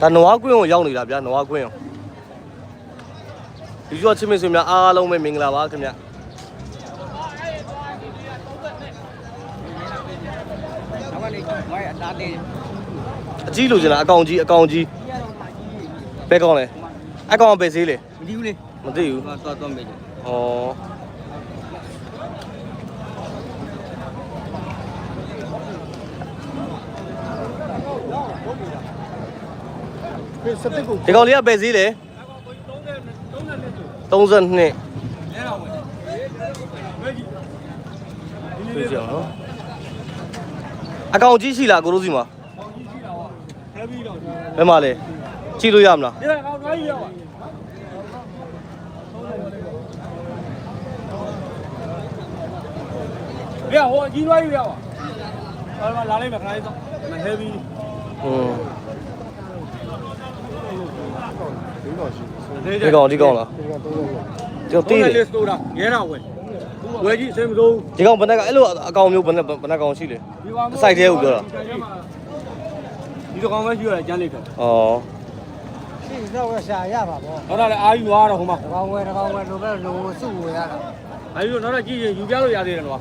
ဒါနွားကွင်းကိုရောက်နေတာဗျာနွားကွင်းကိုဒီကျော်ချင်းမင်းဆွေများအားလုံးပဲမင်္ဂလာပါခင်ဗျနောက်ကနေဝိုင်းအသားသေးအကြီးလိုချင်တာအကောင်ကြီးအကောင်ကြီးဘယ်ကောင်လဲအကောင်ကဘယ်ဈေးလဲမဒီဘူးလေမသိဘူးသွားသွားသွားမေးတယ်ဩ 17ကိုဒီကောင်လေးကပဲဈေးလေ32 32ပြေးကြအောင်နော်အကောင်ကြီးရှိလားကိုရိုးစီမှာဘယ်မှာလဲကြည့်လို့ရမလားဒီကောင်ကြီးရပါ别，我一万一万吧。完了，拿了一百块钱走，买黑币。嗯。3ကောင်ရှိတယ်ဒီကောင်ဒီကောင်လားဒီကောင်3ကောင်ကျော်တီးတယ်စတိုတာရဲတာဝယ်ဝယ်ကြည့်စိတ်မစိုးဒီကောင်ဘယ်နဲ့ကအဲ့လိုအကောင်မျိုးဘယ်နဲ့ဘယ်နဲ့ကောင်ရှိလဲအစိုက်သေးကိုပြောတာဒီကောင်ပဲရှိရတယ်ကျန်လိုက်တယ်ဩရှိတော့ရှာရပါဗောဟုတ်တယ်အာယူရတော့ဟိုမှာကောင်ဝယ်ကောင်ဝယ်လိုပဲလိုစုဝယ်ရတာအာယူတော့ကြည့်ရင်ယူပြလို့ရသေးတယ်ကွာ